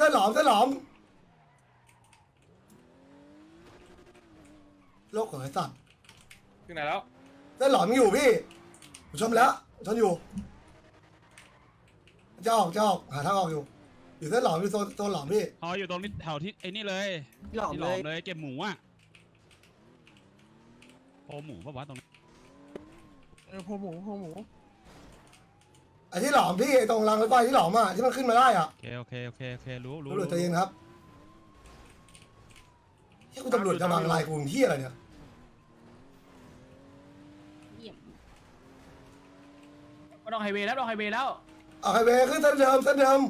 เส้นหลอมเส้นหลอมโลกของไอ้สัตว์ถึงไหนแล้ว เส้นหลอมยังอยู่พี่ผมชมแล้วชนอยู่จะออกจะออกหาทางออกอยู่ อยู่เส้นหลอมอยู่โซนโซนหลอมพี่อ๋ออยู่ตรงนี้แถวที่ไอ้นี่เลยหลอมที่เลยเลยเก็บหมูอะโอหมูปะวะตรงนี้เออโพหมูโพหมู ไอ้ที่หลอมพี่ไอ้ตรงรางรถไฟที่หลอมอะที่มันขึ้นมาได้อะโอเคโอเคโอเคโอเครู้รู้ตำรวจใจเย็นครับที่คุณตำรวจจะบังลายกูที่อะไรเนี่ยมาดองไฮเวย์แล้วดองไฮเวย์แล้วเอาไฮเวย์ขึ้นเส้นเดิมเส้นเดิม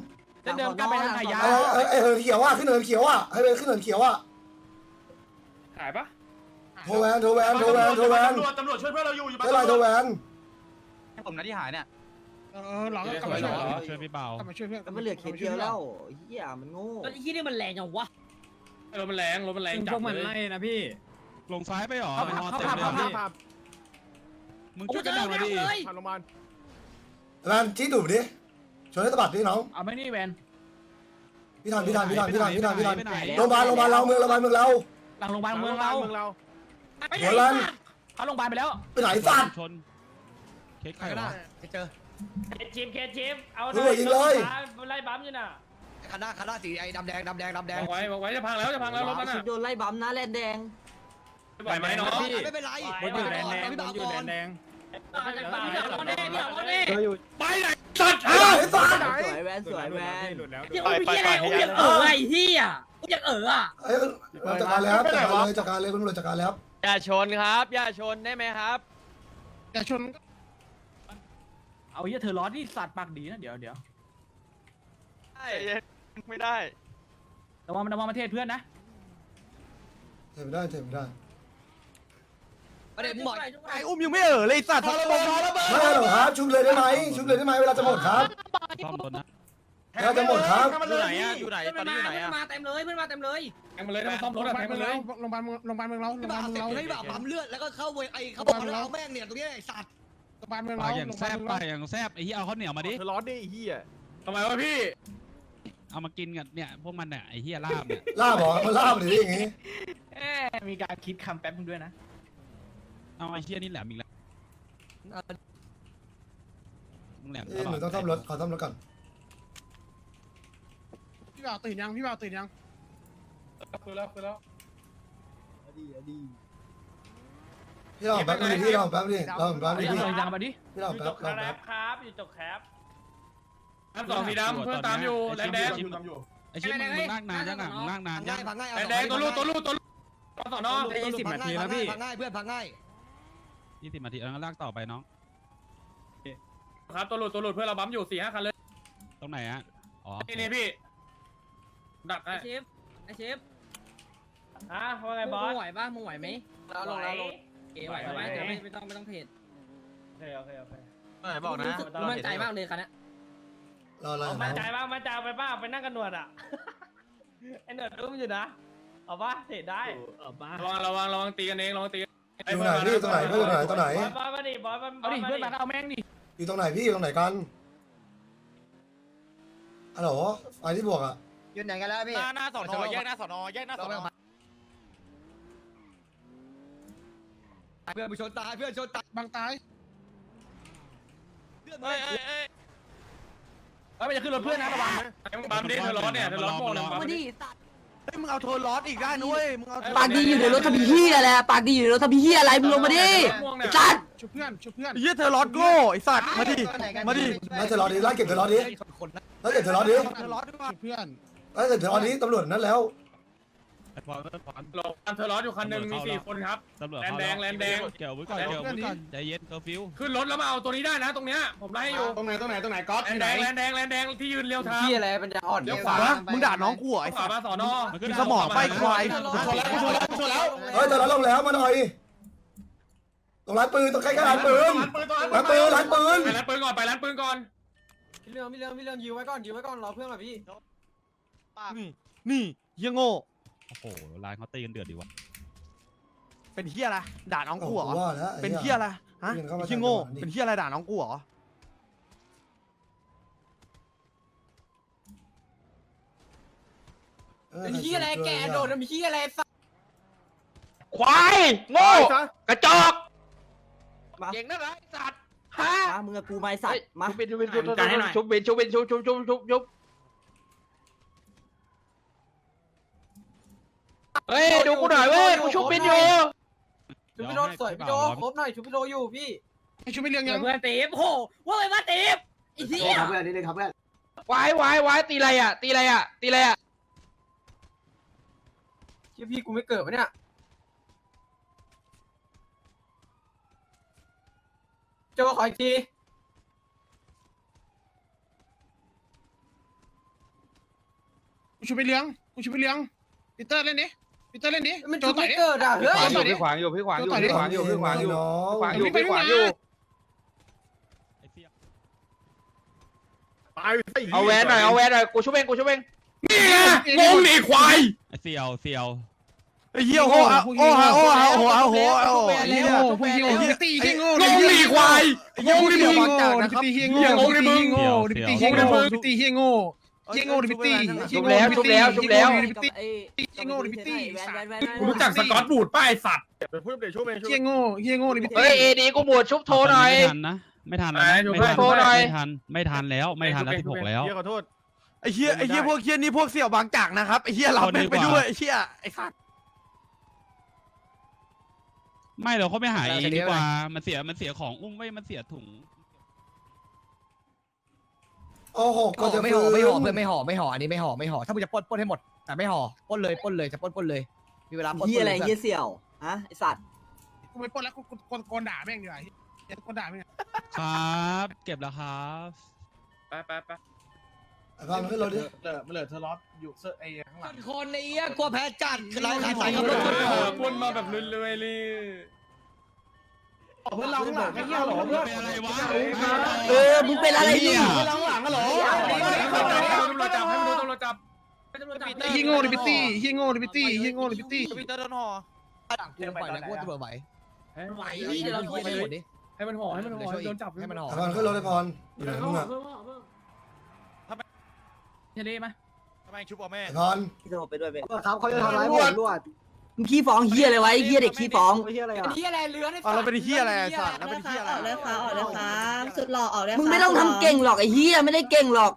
เส้นเดิมกลับไปทางไหนยาไอ้ไอ้ไอ้เหินเขียวอะขึ้นเหินเขียวอะไฮเวย์ขึ้นเหินเขียวอะหายปะโทรแวนโทรแวนโทรแวนโทรแวนตำรวจตำรวจช่วยเพื่อนเราอยู่อยู่ไม่ไรโทรแวนผมนะที่หายเนี่ย เออหลังกลับมาช่วยช่วยพี่เบากลับมาช่วยเพื่อนมันเหลือเคสเดียวแล้วเฮียมันโง่แล้วไอ้ที่นี่มันแรงจังวะรถมันแรงรถมันแรงจับเลย นะพี่ ลงซ้ายไปหรอเข้าไปนอนเข้าเต็มเข้าเลยเข้าพี่มึงช่วยกันดังมาดิเลยผ่านโรงพยาบาลแวนชี้ดูดดิชวนให้สะบัดดิน้องเอาไม่นี่แวนพี่ทันพี่ทันพี่ทันพี่ทันพี่ทันพี่ทันไปไหนโรงพยาบาลโรงพยาบาลเราเมืองโรงพยาบาลเมืองเราหลังโรงพยาบาลเมืองเราเมืองเราหัวลันเขาโรงพยาบาลไปแล้วไปไหนสัตว์ชนเค้กใครวะเจอ เคสชิมเคสชิมเอาตำรวจยิงเลย ไล่บัมอยู่น่ะคณะคณะสีไอ้ดำแดงดำแดงดำแดงวางไว้วางไว้จะพังแล้วจะพังแล้วรถมันชุอะดโดนไล่บัมนะแลนแดงไหวไหมน้องไม่เป็นไรมันอยู่แดนแดงพี่บ่าวก่อนพี่หลังคนนี้พี่หลังคนนี้ไปไหนสัตว์ไปไหนสัตว์สวยแวนสวยแวนที่อุ้มพี่อะไรอุ้มยังเอ๋อไอ้เหี้ยอุ้มยังเอ๋ออะเอ้ยเราจัดการแล้วจัดการเลยจัดการเลยคุณตำรวจจัดการแล้วอย่าชนครับ อย่าชนได้ไหมครับอย่าชน เอาเหี้ยเธอร้อนนี่สัตว์ปากดีนะเดี๋ยวเดี๋ยวได้ไม่ได้ ระวังระวังประเทศเพื่อนนะเทไม่ได้เทไม่ได้ประเด็นหมดไอ้อุ้มยังไม่เออเลยสัตว์ไม่ได้หรอกครับชุบเลยได้ไหมชุบเลยได้ไหมเวลาจะหมดครับซ่อมรถนะเวลาจะหมดครับอยู่ไหนอะอยู่ไหนเพื่อนตอนมานี้อยู่ไหนเพื่อนอะมาเต็มเลยเพื่อนมาเต็มเลยแทงมาเลยถ้ามันซ่อมรโรถงพอะยาแทบางลมาเมืองเลเรายโรงพยาบาลเมืองโรงพยาบาลเมืองเราโรงพยาบาลเมืองเราให้แบบปั๊มเลือดแล้วก็เข้าเวไอ้เขาบอกแล้วเอาแม่งเนี่ยตรงนี้ไอ้สัตว์โร งพยาบาลเมืองปาเรากอย่างแซบปากอย่างแซบไอ้เหี้ยเอาข้าวเหนียวมาดิ เธอร้อนดิเฮียทำไมวะพี่ เอามากินกันเนี่ยพวกมันเนี่ยไอ้เหี้ยลาบเนี่ยล่าบเหรอมันล่าบหรืออย่างงี้เอ๊ะมีการคิดคำแป๊บนึงด้วยนะ เอาไอ้เหี้ยนี่แหลมอีกแล้วมึงแหลมตเอ้ยลหอนูดต้องซ่อมรถขอซ่อมรถก่อนพี่บ่าวตื่นยังพี่บ่าวตื่นยัง คือแล้วคือแล้ว พี่ลองแป๊บนึงดิพี่ลองแป๊บนึงดิลองแป๊บนึเฮ้ยงเอาดิส่งยางมาดิพี่ลองอยู่แป๊จบกลองแคแป๊ปบครับอยู่จกแคปน้ำสองสีดำเพื่อนตามอยู่แดงแดงไอ้ชิ้นมึงมึงลากนานยังอะมึงลากนานยัง่างยพังง่ายแดงแดงตัวลูกตัวลูกตัวลูกสอนอยี่สิบนาทีแล้วพี่พังง่ายเพื่อนพังง่ายยี่สิบนาทีแล้วก็ลากต่อไปน้องครับตัวหลุดตัวหลุดเพื่อนเราบัมอยู่สี่ห้าคันเลยตรงไหนอะอ๋อนี่นี่พี่ดักให้ไอ้เชฟไอ้เชฟฮะว่าไงมึงบอสไหวป่ะมึงไหวไหมแล้วลงแล้วลง เอ๋ไหวไหมแต่ไม่ไม่ต้องไม่ต้องเพจโอเคโอเคโอเคไหนบอกนะรู้สึกมั่นใจมากเลยคันนี้รออะไรมั่นใจบ้างมั่นใจไปบ้างไปนั่งกันหนวดอะไอหนวดอุ้มอยู่นะเอาป่ะเทรดได้ระวังระวังระวังตีกันเองระวังตีกันอยู่ไหนพี่ตรงไหนพี่ตรงไหนตรงไหนบอสมาดิบอสมาเอาดิเพื่อนมาก็เอาแม่งดิอยู่ตรงไหนพี่อยู่ตรงไหนกันอ๋อเหรอไฟที่บวกอะยืนไหนกันแล้วพี่หน้าหน้าสอนอแยกหน้าสอนอแยกหน้าสอนอ เพื่อนไปชนตายเพื่อนชนตายบางตายเพื่อนเฮ้ยเฮ้ยเฮ้ยเอ้ยมันจะขึ้นรถเพื่อนนะระวังนะไอ้มึงบัมดิเธอร้อนเนี่ยเธอร้อนโม่เลยบัมดิมึงเอาโทนร้อนอีกได้นุ้ยมึงเอาปากดีอยู่ในรถทำเฮียแหละปากดีอยู่ในรถทำเฮียอะไรมึงลงมาดิจัดชุบเพื่อนชุบเพื่อนเฮียเธอร้อนโง่ไอสัตว์มาดิมาดิแล้วเธอรอดิไล่เก็บเธอรอดิคนนะแล้วเก็บเธอรอดิเธอร้อนด้วยชุบเพื่อนแล้วเก็บเธอรอดิตำรวจนั้นแล้ว ไอ้พอไอ้พอหลบเธอร้อนอยู่คันหนึ่งมีสี่คนครับ ตำรวจแลนแดงแลนแดง เกี่ยวไว้ก่อนเกี่ยวไว้ก่อนใจเย็นเคอร์ฟิวขึ้นรถแล้วมาเอาตัวนี้ได้นะตรงเนี้ยผมไล่อยู่ตรงไหนตรงไหนตรงไหนก๊อตแลนแดงแลนแดงแลนแดงที่ยืนเรียวทางเฮียอะไรมันจะอ่อนเดี๋ยวขวามึงด่าน้องกูเหรอไอขวาสัตว์มาสอนอมันขึ้นสมองไปควายชนแล้วชนแล้วชนแล้วเฮ้ยเธอรอลงแล้วมาหน่อยตรงร้านปืนตรงใกล้ๆร้านปืนร้านปืนร้านปืนไปร้านปืนก่อนไปร้านปืนก่อนพี่เรื่องพี่เรื่องพี่เรื่องยื้อไว้ก่อนยื้อไว้ก่อนรอเพื่อนก่อนพี่นี่นี่เฮียโง่ โอ้โหร้านเขาตีกันเดือดดีวะเป็นเฮียอะไรด่าน้องกูเหรอ ว่าแล้วเป็นเฮียอะไรฮะเปลี่ยนเข้ามาเฮียโง่ใส่ก่อนดิเป็นเฮียอะไรด่าน้องกูเหรอเป็นเฮียอะไรแกโดดเป็นเฮียอะไรสัตว์ควายโง่กระจอกมา เก่งนักเหรอไอ้สัตว์ฮะมามึงกับกูไม่สัตว์มา ชุบบินชุบบินชุบบินชุบบินชุบบินชุบชุบชุบชุบชุบ เฮ้ยดูกูหน่อยเว้ยกูชุบบินอยู่ชูพี่โดสวยพี่โดครบหน่อยชูพี่โดอยู่พี่ไอชูไม่เลี้ยงยังเพื่อนตีฟโหว่าไปว่าตีฟไอ้เหี้ยเพื่อนนิดนึงครับเพื่อนวายวายวายตีอะไรอะ ตีอะไรอะ ตีอะไรอะเชี่ยพี่กูไม่เกิดวะเนี่ยโจขออีกทีกูชูไปเลี้ยงกูชูไปเลี้ยงปีเตอร์เล่นดิ ปีเตอร์เล่นดิมันโจชูต่อไม่ยดิเกิดอะเฮ้ยต่อยดิพี่ขวางอยู่พี่ขวางอยู่พี่ขวางอยู่พี่ขวางอยู่น้องขวางอยู่พี่ขวางอยู่ไอ้เสี่ยวเอาแวนหน่อยเอาแวนหน่อยกูชุบเองกูชุบเองงงดิควายไอ้เสี่ยวเสี่ยวไอ้เหี้ยโอ้ฮะโอ้ฮะโอ้ฮะโอ้ฮะโอ้ฮะโอ้ฮะเฮียโง่พวกเฮียโง่เฮียตีเฮียโง่งงดิควายโง่ดิมึงโง่ดิตีเฮียโง่ดิตีเฮียโง่ดิตีเฮียโง่ดิตีเฮียโง่ เฮียโง่ดิตีชุบแล้วชุบแล้วชุบแล้วไอ้ไอ้โง่ดิพี่ตี้แวนแวนแวนกูรู้จักสกอตบูดป้ายสัตว์เฮียโง่เฮียโง่ดิพี่เฮ้ยเอดีกูบวชชุบโทรหน่อยไม่ทันนะไม่ทันแล้วนะไม่ทันโทรหน่อยไม่ทันไม่ทันแล้วไม่ทันแล้วสิบหกแล้วขอโทษไอ้เหี้ยไอ้เหี้ยพวกเหี้ยนี่พวกเสี่ยวบางจากนะครับไอ้เหี้ยรับแม่งไปด้วยไอ้เหี้ยไอ้สัตว์ไม่เราเขาไปหาเองดีกว่ามันเสียมันเสียของอุ้มไว้มันเสียถุง โอ้โหก็จะไม่ห่อไม่ห่อเพื่อนไม่ห่อไม่ห่ออันนี้ไม่ห่อไม่ห่อถ้ามึงจะปล้นปล้นให้หมดแต่ไม่ห่อปล้นเลยปล้นเลยจะปล้นปล้นเลย มีเวลาปล้นเฮียอะไรปล้นลเฮียเสี่ยวฮะไอสัตว์กูไม่ปล้นแล้วกูกูโกนด่าแม่งดีกว่าเฮียโกนด่าแม่งครับ เก็บแล้วครับ ไปไปไปไอ้พามันขึ้นรถดิเลอะเลอะเธอล็อตอยู่เสื้อไอ้ข้างหลังคนไอ้เหี้ยกลัวแพ้จัดเราขายสายกับรถปนมาแบบเรื่อยๆเลย เพื่อนเราข้างหลังไอ้เหี้ยหรอเพื่อนเป็นอะไรวะเออมึงเป็นอะไรเนี่ยเพื่อนเราข้างหลังอะหรอตำรวจจับให้มันโดนตำรวจจับเฮียโง่ดิพี่ตี้เฮียโง่ดิพี่ตี้เฮียโง่ดิพี่ตี้ปีเตอร์โดนห่อกูปล่อยแล้วกูว่าตำรวจไหวไหวพี่เดี๋ยวเราช่วยให้เลหมยดดิให้มันห่อให้มันห่อโดนจับให้มันห่อไอ้พามันขึ้นรถไอ้พรอยู่ไหนมึงอะเฮเลมาทำไมชุบเอาแม่ไอ้พรพี่สงบไปด้วยเว้ยครับเขาจะทำร้ายผมด้วย มึงขี้ฟ้องเฮียอะไรไว้เฮียเด็กขี้ฟ้องเป็นเฮียอะไรเรือในเราเป็นเหี้ยอะไรสัตว์เราเป็นเหี้ยอะไร ออกเลยครับออกเลยครับสุดหล่อออกเลยครับมึงไม่ต้องทำเก่งหรอกไอ้เฮียไม่ได้เก่งหรอก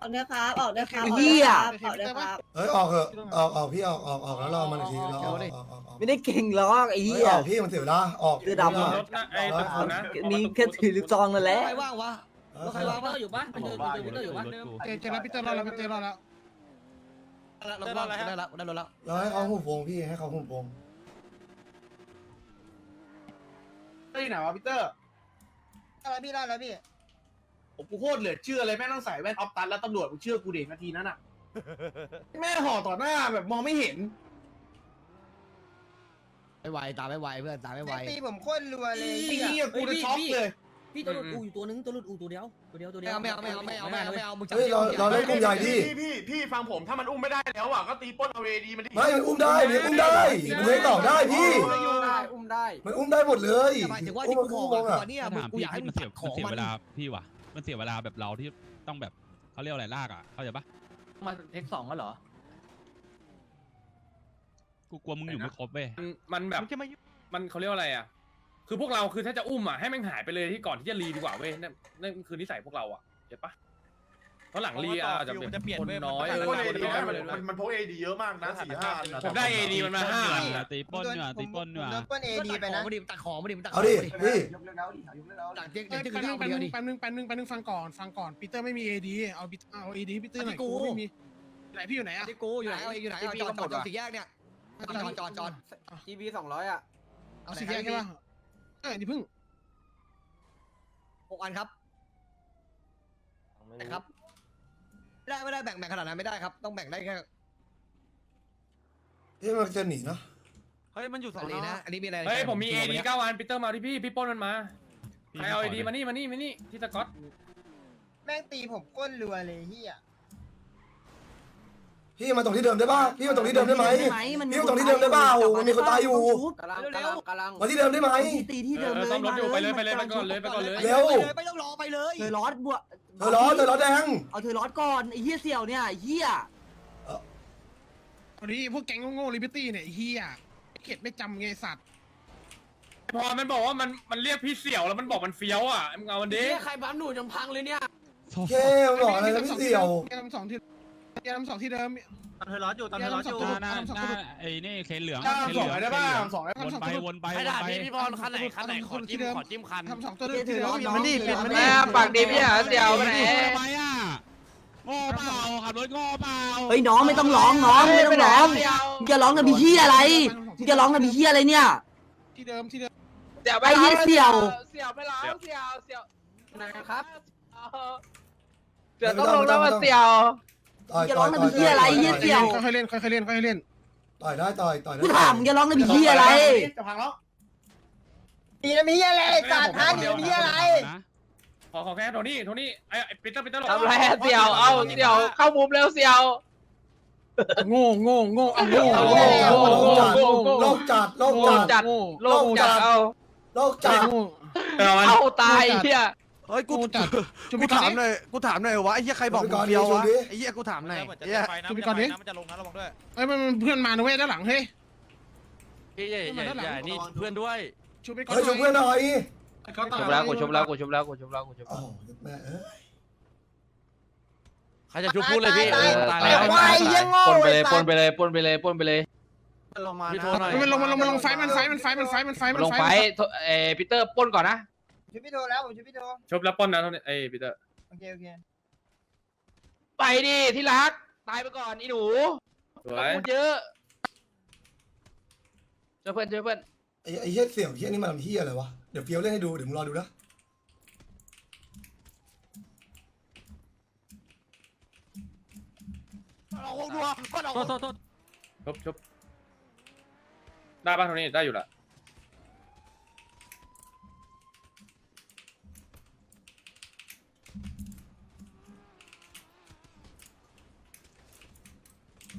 ออกเลยครับออกเลยครับไอ้เหี้ย ออกเลยครับเฮ้ยออกเถอะออกออกพี่ออกออกออกแล้วรอมันอีกทีรอออกออกออกออกไม่ได้เก่งหรอกไอ้เฮ้เฮียยออกพี่มันเสียเวลาออกรถนะไอ้ตำรวจนะนี่แค่ถือลูกซองนั่นแหละ ใครว่างวะ เออใครว่างวะ อยู่ปะมันเดินอยู่เดินอยู่ปะเจอเจอแล้วพี่เตอร์รอแล้วพี่เตอร์รอแล้ว เราว่างได้แล้วได้รถแล้วเราให้เขาหูโปงพี่ให้เขาหูโปงเฮ้ยไหนวะพี่เตอร์อะไรพี่รอดแล้วพี่ผมกูโคตรเหลือเชื่อเลยแม่งต้องใส่แว่นออฟตันแล้วตำรวจมึงเชื่อกูเด็กนาทีนั้นอะ แม่ห่อต่อหน้าแบบมองไม่เห็นไม่ไหวตามไม่ไหวเพื่อนตามไม่ไหวตีผมโคตรรัวเลยไอ้เหี้ยกูจะช็อกเลย พี่ตัวหลุดอูอยู่ตัวนึงตัวหลุดอูตัวเดียวตัวเดียวตัวเดีไม่ยวเอาไม่เอาไม่เอาไม่เอาไม่เอาไม่เอามึงจับเฮ้ยเราเราเล่นกลุ่มใหญ่ดิพี่พี่ฟังผมถ้ามันอุ้มไม่ได้แล้วอะก็ตีป้นเอาเวดีมันดิไม่มันอุ้มได้มันอุ้มได้มันให้ต่อได้พี่อุ้มได้อุ้มได้มันอุ้มได้หมดเลยหมายถึงว่าอุ้ที่มกูมันบขึ้อนกวงอะอะเนี่ยถ้าถามกูพี่อยากให้พี่มึมันงเสียตัดของมันเสียมันเวลาพี่ว่ะมันเสียเวลาแบบเราที่ต้องแบบเขาเรียกอะไรลากอะเข้าใจปะมาเทคสองก็เหรอกูกลัวมึงอยู่ไม่ครบเว้ยมันแบบมันจะมามันเขาเรียกว่าอะไรอะ คือพวกเราคือถ้าจะอุ้มอะให้แม่งหายไปเลยที่ก่อนที่จะรีดีกว่าเว้ยนั่นนั่นคือนิสัยพวกเราอะเห็นปะเพราะหลังรีอะจะเป็นคนน้อยเออพวกคน AD น้อยมันเลยมันมันพกเอดีเยอะมากนะสี่ห้าอันนะผมได้เอดีมันมาห้าอันอะอะตีปล้นเนีกว่ยตีปล้นเนีกว่ยโดนปล้นเอดีไปนะมาดิตัดของมาดิตัดขอเอางดิมาดิพี่หลังเจ๊กแป๊บเจ๊กนึขึ้นงเอาแป๊บเดีนึยวงดิแป๊บนึงแป๊บนึงแป๊บนึงฟังก่อนฟังก่อนปีเตอร์ไม่มีเอดีเอาปีเอาเอดีพี่เตอร์หน่อยกูไม่มีไหนพี่อยู่ไหนอะ ที่กูอยู่ไหนเอาอยู่ไหนเอาจอดจอดจอดสี่แยกเนี่ยจอดจอดจอดทีวีสองร้อยอะเอาสี่สี่แยแยกกใช่ใช่ป่ะปะ เออนี่พึ่งหกอันครับนะครับไม่ได้ไม่ได้แบ่งแบ่งขนาดนั้นไม่ได้ครับ ต้องแบ่งได้แค่พี่มันจะหนีเนาะเฮ้ยมันอยู่สออังนนี้นะอันนี้มีอะไรเฮ้ยผมมีเอดีเก้าอันปีเตอร์มาที่พี่พี่ปล้นมันมาใครเอาเอดีมานี่มานี่มานี่ที่สกอตแม่งตีผมโคตรรัวเลยเฮีย พี่มาตรงที่เดิมได้ป่ะพี่มาตรงที่เดิมได้ไหม มันพี่มาตรงที่เดิมได้เปล่ามันมีคนตายอยู่ กำลังกำลังกำลังมาที่เดิมได้ไหม ตีที่เดิมเลยซ่อมรถอยู่ไปเลยไปเลยไปก่อนเลยไปก่อนเลยเร็ว ไม่ต้องรอไปเลยเธอร้อนบวกเธอร้อนเธอร้อนแดงเอาเธอร้อนก่อนไอ้เหี้ยเสี่ยวเนี่ยไอ้เหี้ยวันนี้พวกแก๊งโง่ๆลิบิตี้เนี่ยไอ้เฮียเข็ดไม่จำไงสัตว์พอมันบอกว่ามันมันเรียกพี่เสี่ยวแล้วมันบอกมันเฟี้ยวอะมึงเอามันดิใครบ้ามหนูจนพังเลยเนี่ยเย้มันบอกอะไรนะพี่เสี่ยว แกทำสองที่ แกทำสองที่เดิม ตอนเธอร้อนอยู่ตอนเธอร้อนอยู่ หน้าหน้าหน้าไอ้นี่เคนเหลืองจ้าเคนสเหองลืองได้เคนป่ะเหลืองสองได้วนไปวนไปวนไปพี่พรคันไหนคันไหนขอจิ้มขอจิ้มคันทำสองตัวเดิมเธอร้อนมันนี่ปิดมันนี่ปากดีพี่เหรอเสี่ยวไปไหนทำไมอะโง่เปล่าขับรถโง่เปล่าเฮ้ยน้องไม่ต้องร้องน้องไม่ต้องร้องมึงจะร้องกับพี่เหี้ยอะไรมึงจะร้องกับพี่เหี้ยอะไรเนี่ย ที่เดิมที่เดิมไอ้เหี้ยเสี่ยวเสี่ยวไม่ร้องเสี่ยวเสี่ยวนะครับเดี๋ยวต้องลงแล้วมาเสี่ยว ต่อยมึงจะต่ร้ออยงกับต่อยพี่เหี้ยอะไรเหี้ยเสี่ยวค่อยๆเล่นค่อยๆเล่นค่อยๆเล่นต่อยได้ต่อยต่อยได้กูถามมึงจะร้องกับพี่เหี้ยอะไรจะพังแล้วมีนะมีอะไรสัตว์ท่านี่มีอะไรนะขอขอแค่โทนี่โทนี่ไอ้ไอ้ปีเตอร์ปีเตอร์ทำไรเสี่ยว เอาเสี่ยวเข้ามุมแล้วเสี่ยว โง่โง่โง่เอาโง่โลโง่กจัดโลกจัดโลกจัดโลกจัดเอาโลกจัดเอาตายเฮีย เฮ้ยกูจัดกูถามหน่อยกูถามหน่อยวะไอ้เหี้ยใครบอกมึงเดียววะไอ้เหี้ยกูถามหน่อยไอ้เหี้ยจุบิก่อนดิมันจะลงนะระวังด้วยเฮ้ยมันเพื่อนมานะเว้ยด้านหลังเฮ้ยพี่ใหญ่ใหญ่ใหญ่นี่เพื่อนด้วยชูไปก่อนเฮ้ยช่วยเพื่อนหน่อยชุบแล้วกูชุบแล้วกูชุบแล้วกูชุบแล้วกูชุบโอ้แล้วแม่เอ้ยใครจะชุบพูดเลยพี่ตายตายแล้แล้ววตายปนไปเลยปนไปเลยปนไปเลยปนไปเลยลงมามันลงมันลงมันลงไฟมันไฟมันไฟมันไฟมันไฟมันลงไฟไปเอปีเตอร์ปนก่อนนะ ชุบพี่โทแล้วผมชุบพี่โทชบแล้วป้อนนะโทนี่ไอ้ปีเตอร์โอเคโอเคไปดิที่รัก ตายไปก่อนอีหนูสวยพูดเยอะช่วยเพื่อนช่วยเพื่อนไอ้ไอ้เหี้ยเสี่ยวเหี้ยนี่มันทำเหี้ยอะไรวะ เดี๋ยวเฟี้ยวเล่นให้ดู เดี๋ยวมึงรอดูนะโทษโทษโทษชบชบได้ป่ะโทนี่ได้อยู่ละ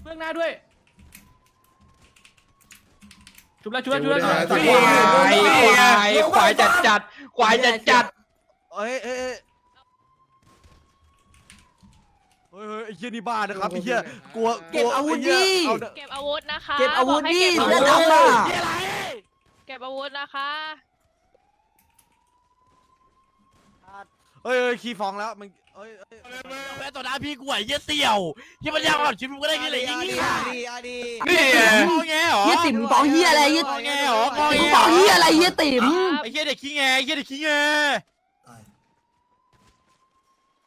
เบื้องหน้าด้วยชุบแล้วชุบแล้วชุบแล้วควายควายควายจัดจัดควายจัดจัดเอ้ยเอ้ยเอ้ยเฮ้ยเฮ้ยไอ้เหี้ยนี่บ้านะครับไอ้เหี้ยกลัวเก็บอาวุธดิ เอาเก็บอาวุธนะคะเก็บอาวุธบกให้ดิเก็บเสื้อาอวุธดำอะเก็บอาวุธนะคะเฮ้ยเฮ้ยขี้ฟองแล้วมัน เอ้ยเอ้ยแม่ต่อหน้าพี่กูไอ้เยี่ยเสี่ยวที่มันยากกว่าชีวิตมึงก็ได้แค่ไหนยี่นี่นี่ไงงอแงเหรอเหี้ยติ๋มมึงฟ้องเหี้ยอะไรเหี้ยงอแงเหรองอมึแงงฟ้องเหี้ยอะไรเหี้ยติ๋มไอ้เหี้ยเด็กขี้แงไอ้เหี้ยเด็กขี้แง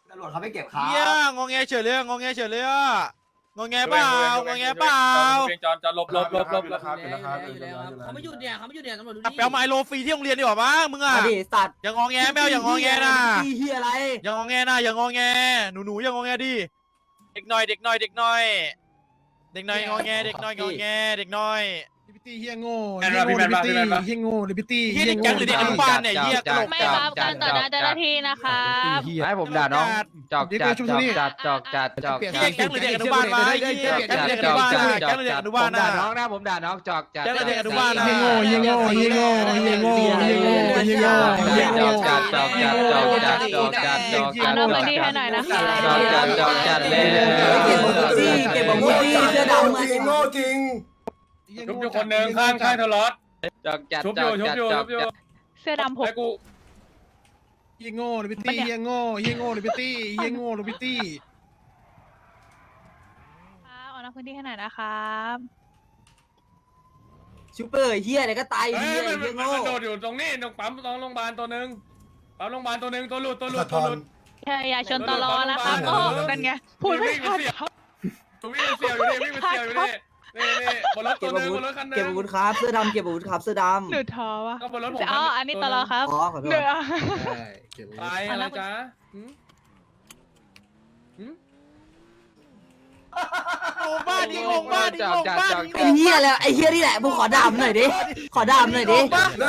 ตำรวจเขาไม่เก็บขาเหี้ยงงแงเฉยเลยงงแงเฉยเลยอะ งอแงเปล่างอแงเปล่าจอนจอนลบลบลบลบลบเขาไม่หยุดเนี่ยเขาไม่หยุดเนี่ยตำรวจดูนี่แปลไมโลฟรีที่โรงเรียนดีกว่ามั้งมึงอะดิสัตว์อย่างงอแงแมวอย่างงอแงนะเฮียอะไรอย่างงอแงนะอย่างงอแงหนูหนูอย่างงอแงดิเด็กหน่อยเด็กหน่อยเด็กหน่อยเด็กหน่อยงอแงเด็กหน่อยงอแงเด็กหน่อย ลิบิตี้เฮียโง่เฮียโง่ลิบิตี้เฮียโง่ลิบิตี้เฮียเด็กแก๊งหรือเด็กอนุบาลเนี่ยเฮียตลกไม่รับการต่อหน้าเจ้าหน้าที่นะคะให้ผมด่าน้องจอกจัดจอกจัดจอกจัดจอกเฮีจัยดแก๊งหรือเด็กอนุบาลวะเฮียแก๊งหรือเด็กอนุบาลนะแก๊งหรือเด็กอนุผบาลมนะด่าน้องนะผมด่าน้องจอกจัดแก๊งหรือเด็กอนุบาลนะเฮียโง่เฮียโง่เฮียโง่เฮียโง่เฮียโง่เฮียโง่เฮียจโง่อกจัดจอกจัดจอกจัดจอกจัดจอกจัเอาดน้องพื้นที่ให้หน่อยนะคะจอกจัดจอกจัดเลยเก็บอาวุธดิเก็บอาวุธดิเสื้อดำจมาริงโง่จริง ชุบอยู่คนหนึ่งข้างข้างเธอรอดจอกจัดชุบจออยู่กชุบจัดอยู่จชุอกบอยู่จัดเสื้อดำผม ไอ้กูเฮียโง่ลิบิตี้เฮียโง่เฮียโง่ลิบิตี้เฮียโง่ลิบิตี้เอาน้องพื้นที่ให้หน่อยนะครับชูเปอร์เหี้ยอะไรก็ตายเฮ้เหี้ยยมันเหี้ยมันโง่โดดอยู่ตรงนี้ตรงปั๊มตรงโรงพยาบาลตัวหนึ่งปั๊มโรงพยาบาลตัวหนึ่งตัวหลุดตัวหลุสะดตัวท้อหนลุดอย่าอย่าชนตลอนะครับเอโอ้อนั่นไงพูดไม่ทันวิ่งไปเสี่ยวอยู่นี่วิ่งไปเสี่ยวอยู่นี่ นี่นี่บนรถตัเก็วบหอานึ่งวุบธนรถคันหนึ่งเก็บอาวุธครับ เสื้อดำเก็บอาวุธครับเสื้อดหนูท้อวะก็บนรถผมอ๋ออันนี้ตลอครับำอ๋อขอโทษเดี๋ยวตายอะไรจ๊ะหืมหืม งงบ้านดิงงบ้านดิงงบ้านดิเป็นเหี้ยอะไรไอ้เหี้ยนี่แหละมึงขอดามหน่อยดิขอดามหน่อยดิ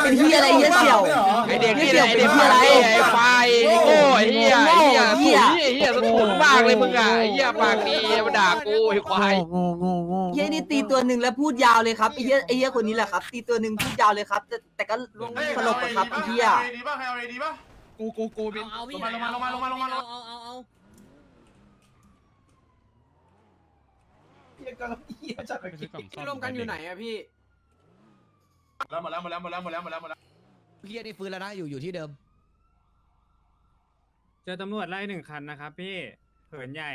เป็นเหี้ยอะไรเหี้ยเสี่ยวไอเด็กนี่ไอเด็กอะไรไอไฟไอโง่ไอเหี้ยไอเหี้ยเหี้ยไอ้เหี้ยสะทุนมากเลยมึงอะไอ้เหี้ยปากดีมาด่ากูไอ้ควายเหี้ยนี่ตีตัวหนึ่งแล้วพูดยาวเลยครับไอ้เหี้ยไอ้เหี้ยคนนี้แหละครับตีตัวหนึ่งพูดยาวเลยครับ แต่แต่ก็ลงสลบอะครับไอ้เหี้ยดีป่ะใครเอาดีป่ะกูกูกูบินเอาพี่ลงมาลงมาลงมาลงมาลงมาเอาเอาเอา เฮียก็เฮียจัดไปไปซื้อกล่องซ่อมร่วมกันอยู่ไหนอะพี่แล้วหมดแล้วหมดแล้วหมดแล้วหมดแล้วหมดแล้วหมดแล้วเฮียนี่ฟื้นแล้วนะอยู่อยู่ที่เดิม เจอตำรวจไล่หนึ่งคันนะครับพี่เหินใหญ่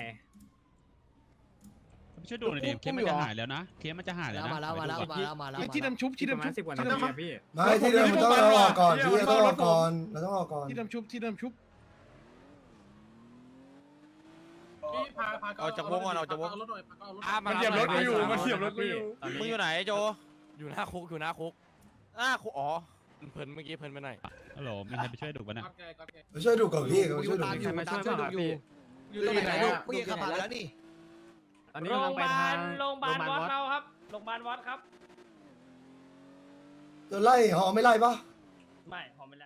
ช่วยดูหน่อยดิเคสมันจะหายแล้วนะเคสมันจะหายแล้วแล้วนะมาแล้วมาแล้วมาแล้วมาแล้วที่มาแล้วดำชุบที่ประดำมาชุณบสิบกว่าที่นาดำทีชุบอะพี่ ไม่ที่เดิมมันต้องเอาออกก่อนที่ต้องออกก่อนเราต้องออกก่อนที่ดำชุบที่ดำชุบ เอาจากวงก่อนเอาจากวงมันเหยียบรถกูอยู่มันเหยียบรถกูอยู่ มึงอยู่ไหนโจ อยู่หน้าคุกอยู่หน้าคุกหน้าคุกอ๋อเพลินเมื่อกี้เพลินไปไหนฮัลโหลมีใครไปช่วยดูปะเนี่ยมาช่วยดูก่อนพี่มาช่วยดูตามพี่อยู่ตามช่วยดูอยู่อยู่ตรงไหนลูกเมื่อกี้ขับผ่านไปแล้วนี่ตอนนี้กำลังไปทางโรงพยาบาลวัดเราครับโรงพยาบาลวัดครับจะไล่หอไม่ไล่ปะไม่ผมไม่ไล่